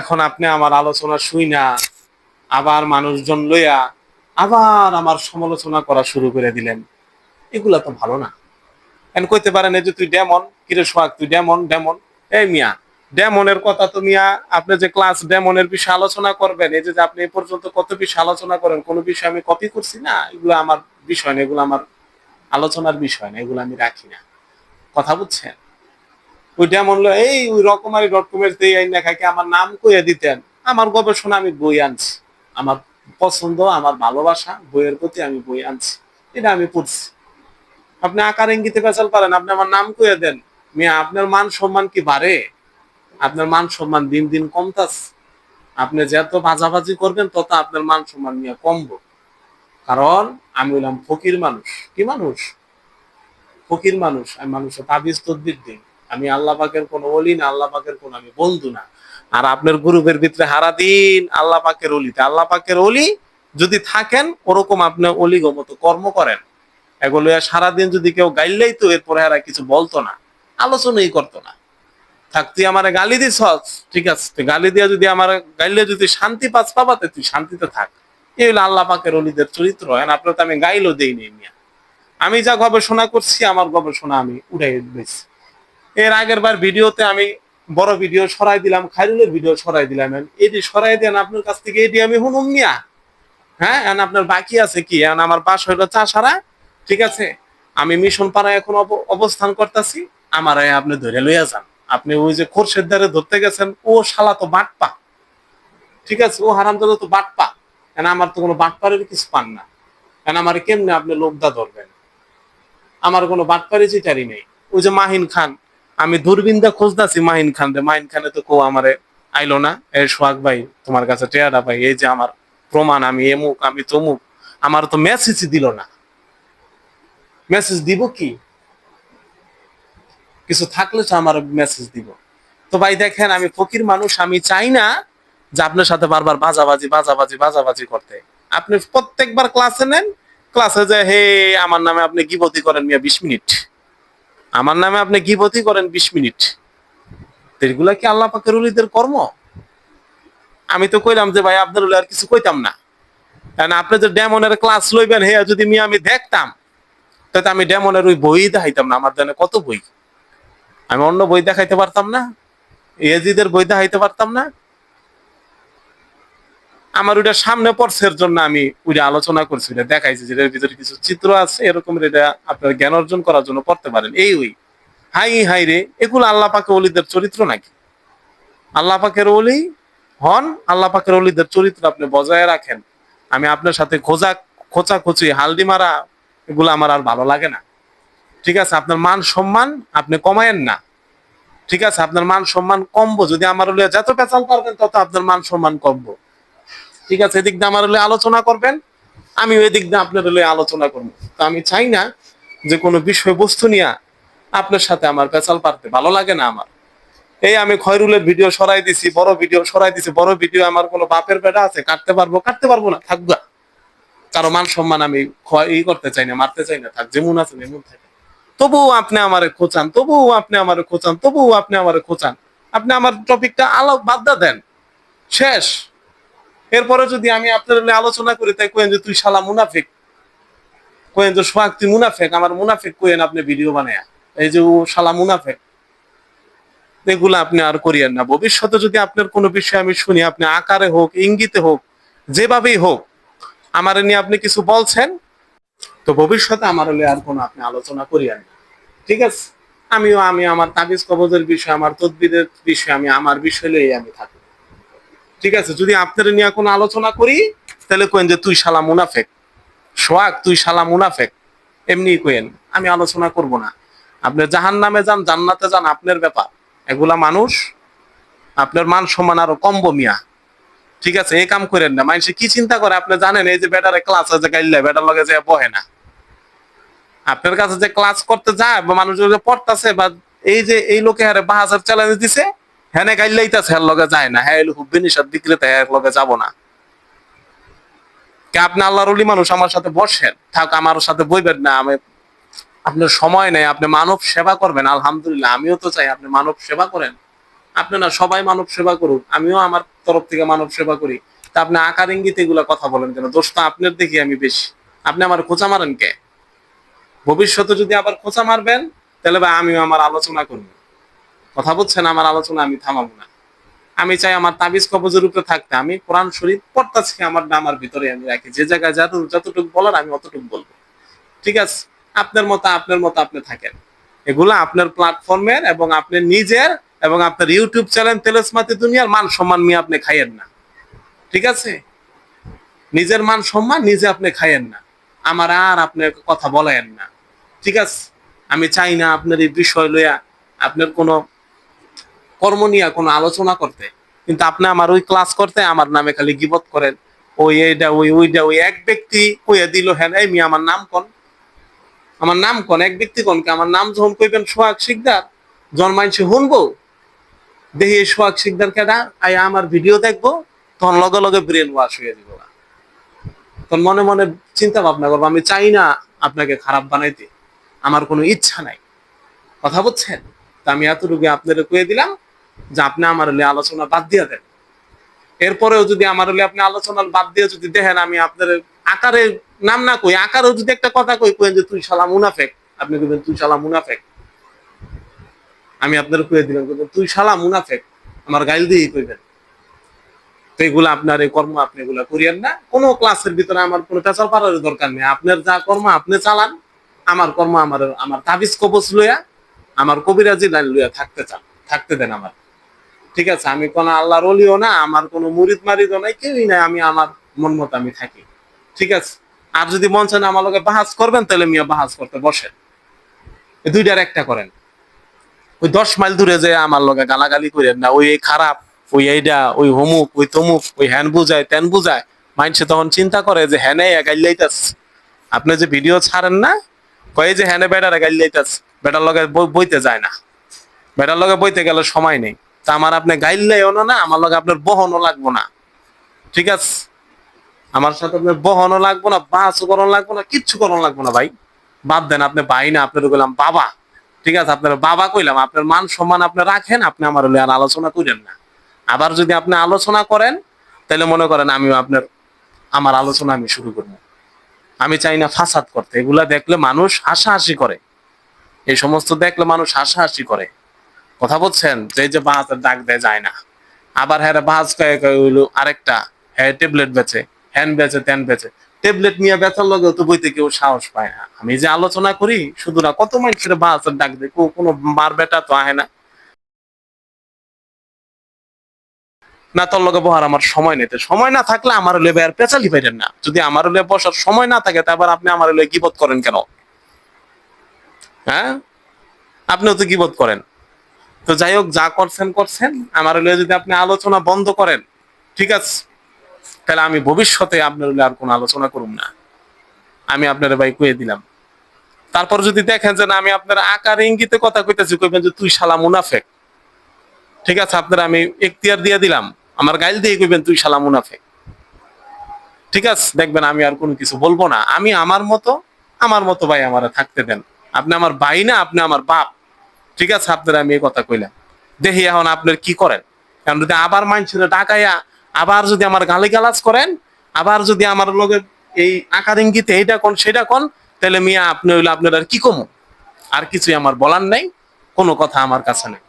এখন আপনি আমার আলোচনা শুই না, আবার মানুষজন লইয়া আবার আমার সমালোচনা করা শুরু করে দিলেন। এগুলা তো ভালো না। এখন কইতে পারেন যে তুই ডেমন, কিরে সোহাগ, তুই ডেমন ডেমন? এই মিয়া, ডেমনের কথা তো মিয়া, আপনি যে ক্লাস ডেমনের বিষয়ে আলোচনা করবেন, এই যে যে আপনি এ পর্যন্ত কত বিষয় আলোচনা করেন, কোন বিষয় আমি কপি করছি না? এগুলো আমার বিষয় না, এগুলো আমার আলোচনার বিষয় না, এগুলো আমি রাখি না। কথা বুঝছেন? ওই ডেমন লো এই ওই রকমারি ডট লেখাকে আমার নাম কইয়া দিতেন, আমার গবেষণা আমি বই আনছি। আমার পছন্দ, আমার ভালোবাসা, বইয়ের প্রতি আমি বই আনছি। এটা আমি পড়ছি। আপনি আকার ইঙ্গিতে পেঁচাল পারেন, আপনি আমার নাম কইয়া দেন। মিয়া, আপনার মান সম্মান কি বাড়ে? আপনার মান সম্মান দিন দিন কমতাস আপনি যত বাজাবাজি করবেন, তত আপনার মান সম্মান নিয়ে কমবো। কারণ আমি হইলাম ফকির মানুষ। কি মানুষ? ফকির মানুষ, আমি মানুষের তাবিজ তদ্বির দিই। আমি আল্লাহ পাকের কোনো অলি না, আল্লাহ পাকের কোনো আমি বন্ধু না। আর আপনার গ্রুপের ভিতরে হারা দিন আল্লাহ পাকের অলিতে আল্লাহ পাকের অলি যদি থাকেন, ওরকম আপনি অলিগ মতো কর্ম করেন। এগুলো সারাদিন যদি কেউ গাইলেই তো এরপরে আর কিছু বলতো না, আলোচনাই করতো না। থাক, তুই আমার গালি দিস ঠিক আছে, তুই গালি দিয়া যদি আমার গাইলে যদি শান্তি পাস পাবাতে তুই শান্তিতে থাক। এই হলো আল্লাহ পাকের অলিদের চরিত্র। এখন আপনার তো আমি গাইলো দেই নি আমি যা গবেষণা করছি, আমার গবেষণা আমি উড়াই দিয়েছি এর আগের বার ভিডিওতে আমি বড় ভিডিও সরাই দিলাম খাইরুলের ভিডিও সরাই দিলাম। এটি সরাই দেন আপনার কাছ থেকে এটি আমি হুনুম নিয়া হ্যাঁ এখন আপনার বাকি আছে কি? এখন আমার পাশ হইল চাষারা, ঠিক আছে? আমি মিশন পাড়ায় এখন অব- অবস্থান করতেছি, আমার আপনি ধরে লইয়া যান। আপনি ওই যে খোরশের দ্বারে ধরতে গেছেন, ও শালা তো বাটপা। ঠিক আছে? ও হারামদাদা তো বাটপা। কেন আমার তো কোনো বাটপারের কিছু পান না। কেন আমার কেমনে আপনি লোকদা ধরবেন? আমার কোনো বাটপারি চিটারি নেই। ওই যে মাহিন খান আমি দূরবীনটা খুঁজতাছি মাহিন খান রে। মাহিন খানে তো কো আমারে আইলো না। এই সোহাগ ভাই, তোমার কাছে টেয়ারা ভাই, এই যে আমার প্রমাণ, আমি এমুক, আমি তমুক, আমার তো মেসেজই দিল না। মেসেজ দিব কি? কিছু থাকলে তো আমার মেসেজ দিব। তো ভাই দেখেন, আমি ফকির মানুষ, আমি চাই না যে আপনার সাথে বারবার বাজাবাজি বাজাবাজি বাজাবাজি করতে। আপনি প্রত্যেকবার ক্লাসে নেন ক্লাসে যে, হে, আমার নামে আপনি গিবতি করেন মিয়া, বিশ মিনিট। আমার নামে আপনি গিবতি করেন বিশ মিনিট। এগুলা কি আল্লাহ পাকের উলিদের কর্ম? আমি তো কইলাম যে, ভাই, আপনার আর কিছু কইতাম না। কারণ আপনি যে ডেমনের ক্লাস লইবেন, হে, যদি মিয়া আমি দেখতাম তাতে আমি ডেমনের ওই বই দেখাইতাম না, আমার জানে কত বই। আমি অন্য বই দেখাইতে পারতাম না, এজিদের বই দেখাইতে পারতাম না আমার ওইটা সামনে পড়ছের জন্য আমি ওইটা আলোচনা করছি, ওইটা দেখাইছি যেটার ভিতরে কিছু চিত্র আছে, এরকম এটা আপনার জ্ঞান অর্জন করার জন্য পড়তে পারেন। এই ওই, হাই হাই রে, এগুলো আল্লাহ পাকে অলিদের চরিত্র নাকি? আল্লাহ পাকের অলি হন, আল্লাহ পাকের অলিদের চরিত্র আপনি বজায় রাখেন। আমি আপনার সাথে খোঁজা, খোঁচাখুচি, হালদি মারা, এগুলো আমার আর ভালো লাগে না। ঠিক আছে, আপনার মান সম্মান আপনি কমায়েন না। ঠিক আছে, আপনার মান সম্মান কমবো, যদি আমার যত পেঁচাল পারবেন, তত আপনার মান সম্মান কমবো। ঠিক আছে, এদিক দিয়ে আমার হলে আলোচনা করবেন আমি এদিক দিয়ে আপনার হলে আলোচনা করব। তো আমি চাই না যে কোনো বিষয়বস্তু নিয়ে আপনার সাথে আমার পেঁচাল পারতে, ভালো লাগে না আমার। এই আমি খয়রুলের ভিডিও সরাই দিছি, বড় ভিডিও সরাই দিছি, বড় ভিডিও আমার কোনো বাপের বেটা আছে, কাটতে পারব কাটতে পারব না থাকবা কারও মান সম্মান আমি ই করতে চাই না, মারতে চাই না, থাক, যেমন আছে তেমন থাকে। তবুও আপনি আমারে খোঁচান, তবুও আপনি আমারে খোঁচান, তবুও আপনি আমারে খোঁচান। আপনি আমার টপিকটা আলো বাদ দেন। শেষ। এরপরে যদি আমি আপনার আলোচনা করি, তাই কোয়েন যে, তুই শালা মুনাফিক। কোয়েন যে, সোহাগ, তুই মুনাফেক? আমার মুনাফিক কোয়েন আপনি ভিডিও বানায়? এই যে, ও শালা মুনাফেক। এগুলো আপনি আর করিয়েন না। ভবিষ্যতে যদি আপনার কোনো বিষয় আমি শুনি, আপনি আকারে হোক, ইঙ্গিতে হোক, যেভাবেই হোক, আমার নিয়ে আপনি কিছু বলছেন, তো ভবিষ্যতে আমার হলে আর কোনো আপনি আলোচনা করিয়েন না। ঠিক আছে? আমিও, আমি আমার তাবিজ কবজের বিষয়, আমার তদবিরের বিষয়, আমি, আমার বিষয় লই আমি থাকি। ঠিক আছে, যদি আপনার নিয়ে কোনো আলোচনা করি, তাহলে কোয়েন যে, তুই শালা মুনাফেক। সোহাগ, তুই শালা মুনাফেক। এমনি কোয়েন আমি আলোচনা করব না। আপনি জাহান নামে যান, জান্নাতে যান, আপনার ব্যাপার। এগুলা মানুষ, আপনার মান সম্মান আরও কমবো মিয়া। ঠিক আছে এই কাম করেন না। মানুষে কি চিন্তা করে? আপনি জানেন, এই যে বেটারে ক্লাস আছে গাইলে বেটার লগে যে বহে না। আপনার কাছে যে ক্লাস করতে যায়, বা মানুষ পড়তাছে, বা এই যে, এই লোকে হারে বাহাজার চ্যালেঞ্জ দিছে হ্যাঁ গাইলেইতাছে হ্যার লগে যায় না। হ্যাঁ হুব্বে নিষাদ বিক্রেতা হ্যাঁ লগে যাব না। আপনি আল্লাহর অলি মানুষ, আমার সাথে বসেন। থাক, আমার সাথে বইবেন না, আমি আপনার সময় নেই, আপনি মানব সেবা করবেন, আলহামদুলিল্লাহ। আমিও তো চাই আপনি মানব সেবা করেন। আপনারা সবাই মানব সেবা করুন আমিও আমার তরফ থেকে মানব সেবা করি। তা আপনি আকার ইঙ্গিতে এগুলা কথা বলেন কেন? দোষ তো আপনার দেখি আমি বেশি। আপনি আমার খোঁচা মারেন কে? ভবিষ্যতে যদি আবার খোঁচা মারবেন, তাহলে ভাই আমিও আমার আলোচনা করব। কথা বলছেন, আমার আলোচনা আমি থামাবো না। আমি চাই আমার তাবিজ কবজের উপরে থাকতে। আমি কোরআন শরীফ পড়তাছি, আমার নামার ভিতরে আমি রাখি। যে জায়গায় যত যতটুকু বলার আমি অতটুকু বলব। ঠিক আছে? আপনার মতো আপনার মতো আপনি থাকেন। এগুলো আপনার প্ল্যাটফর্মের এবং আপনার নিজের এবং আপনার ইউটিউব চ্যানেল তেলসমাতি দুনিয়ার মান সম্মান নিয়ে আপনি খাইয়েন না। ঠিক আছে? নিজের মান সম্মান নিজে আপনি খাইয়েন না। আমার আর আপনি কথা বলায়েন না। ঠিক আছে? আমি চাই না আপনার এই বিষয় লইয়া আপনার কোনো কর্ম নিয়ে কোনো আলোচনা করতে। কিন্তু আপনি আমার ওই ক্লাস করতে, আমার নামে খালি গিবত করেন। ওই এইটা ওই ওইটা ওই এক ব্যক্তি কইয়া দিল হ্যাঁ এই মি আমার নাম কোন? আমার নাম কোন? এক ব্যক্তি কোন কি? আমার নাম যখন কইবেন সোহাগ শিকদার জন্মাইছে শুনব দেখি এই সোহাগ শিকদার কেডা? আই আমার ভিডিও দেখব, তখন লগে লগে ব্রেন ওয়াশ হয়ে দিব তখন মনে মনে চিন্তা ভাবনা করব, আমি চাই না আপনাকে খারাপ বানাইতে। আমার কোনো ইচ্ছা নাই। কথা বলছেন তা আমি এতটুকু আপনাদের কয়ে দিলাম। যে আপনি আমার হলে আলোচনা বাদ দিয়ে দেন। এরপরেও যদি আমার হলে আপনি আলোচনা বাদ দিয়ে যদি দেখেন, আমি আপনার আকারে নাম না কই, আকারেও যদি একটা কথা কই কই যে, তুই শালা মুনাফেক। আপনি কইবেন, তুই শালা মুনাফেক। আমি আপনার কয়ে দিলাম, কইবেন, তুই শালা মুনাফেক। আমার গাইল দিয়ে কইবেন। তো এগুলো আপনার এই কর্ম, আপনি এগুলো করিয়েন না। কোনো ক্লাসের ভিতরে আমার কোনো পেঁচাল পাড়ার দরকার নেই। আপনার যা কর্ম, আপনি চালান। আমার কর্ম, আমার আমার তাবিজ কবচ লইয়া, আমার কবিরাজি লাইন লইয়া থাকতে চান, থাকতে দেন আমার। ঠিক আছে, আমি কোনো আল্লাহর অলিও না, আমার কোনো মুরিদ মারিদও নাই, কেউই নাই, আমি আমার মন মতো আমি থাকি। ঠিক আছে? আর যদি মন চান আমার লগে বাহাজ করবেন, তাহলে মিয়া বাহাজ করতে বসেন। দুইটার একটা করেন। ওই দশ মাইল দূরে যে আমার লোকে গালাগালি করেন না, ওই খারাপ, ওই এইটা ওই হমুক, ওই তমুক, ওই হ্যান বুঝায় তেন বুঝায়। মানুষে তখন চিন্তা করে যে হ্যানে গাইলাইতাস আপনি যে ভিডিও ছাড়েন না, কয়ে যে হ্যানে বেটারে গাইলাইতাস বেটার লগে বই- বইতে যায় না। বেটার লগে বইতে গেলে সময় নেই। আমার আপনি গাইলেও না আমার লগে আপনার বহনও লাগবো না। ঠিক আছে? আমার সাথে আপনার বহনও লাগবো না, বাসও করণ লাগবো না, কিচ্ছু করণ লাগবো না ভাই। বাদ দেন আপনি ভাই না, আপনার কইলাম বাবা। ঠিক আছে? আপনার বাবা কইলাম, আপনার মান সম্মান আপনি রাখেন, আপনি আমার আর আলোচনা করেন না। আবার যদি আপনি আলোচনা করেন তাহলে মনে করেন আমি আপনার, আমার আলোচনা আমি শুরু করব। আমি চাই না ফাসাদ করতে। এগুলা দেখলে মানুষ হাসাহাসি করে। এই সমস্ত দেখলে মানুষ হাসাহাসি করে। কথা বলছেন? যে যে বাহাতের ডাক দেয় যায় না। আবার হ্যাঁ বাহাজ কয়ে কয়ে আরেকটা। হ্যাঁ ট্যাবলেট বেচে, হ্যান বেচে, ত্যান বেচে। ট্যাবলেট নিয়ে বেচার লগে তো বইতে কেউ সাহস পায় না। আমি যে আলোচনা করি, শুধু না, কত মানুষের বাহাতের ডাক দেয় কোনো মার বেটা তো আহে না। না, তোর লগে বহার আমার সময় নেই। তো সময় না থাকলে আমার হলে আর পেঁচালি পাইলেন না। যদি আমার হলে বসার সময় না থাকে তারপর আপনি আমার হলে গিবত করেন কেন? হ্যাঁ? আপনিও তো গিবত করেন। তো যাই হোক, যা করছেন করছেন। আমার হলে যদি আপনি আলোচনা বন্ধ করেন, ঠিক আছে? তাহলে আমি ভবিষ্যতে আপনার হলে আর কোনো আলোচনা করুম না। আমি আপনার ভাই কয়ে দিলাম। তারপর যদি দেখেন যে না, আমি আপনার আকার ইঙ্গিতে কথা কইতেছি, কইবেন যে তুই শালা মুনাফেক। ঠিক আছে, আপনার আমি এখতিয়ার দিয়ে দিলাম। আমার গাইল দিয়ে কইবেন, তুই শালা মুনাফেক। ঠিক আছে, দেখবেন আমি আর কোনো কিছু বলব না। আমি আমার মতো আমার মতো ভাই আমার থাকতে দেন। আপনি আমার ভাই না, আপনি আমার বাপ। ঠিক আছে, আপনার আমি এই কথা কইলাম। দেখি এখন আপনার কি করেন। এখন যদি আবার মানুষের টাকাইয়া আবার যদি আমার গালি গালাজ করেন, আবার যদি আমার লোকের এই আকার ইঙ্গিতে এইটা কোন, সেটা কোন, তাহলে মিয়া আপনি হইলে আপনার আর কি কমু? আর কিছুই আমার বলার নাই, কোনো কথা আমার কাছে নেই।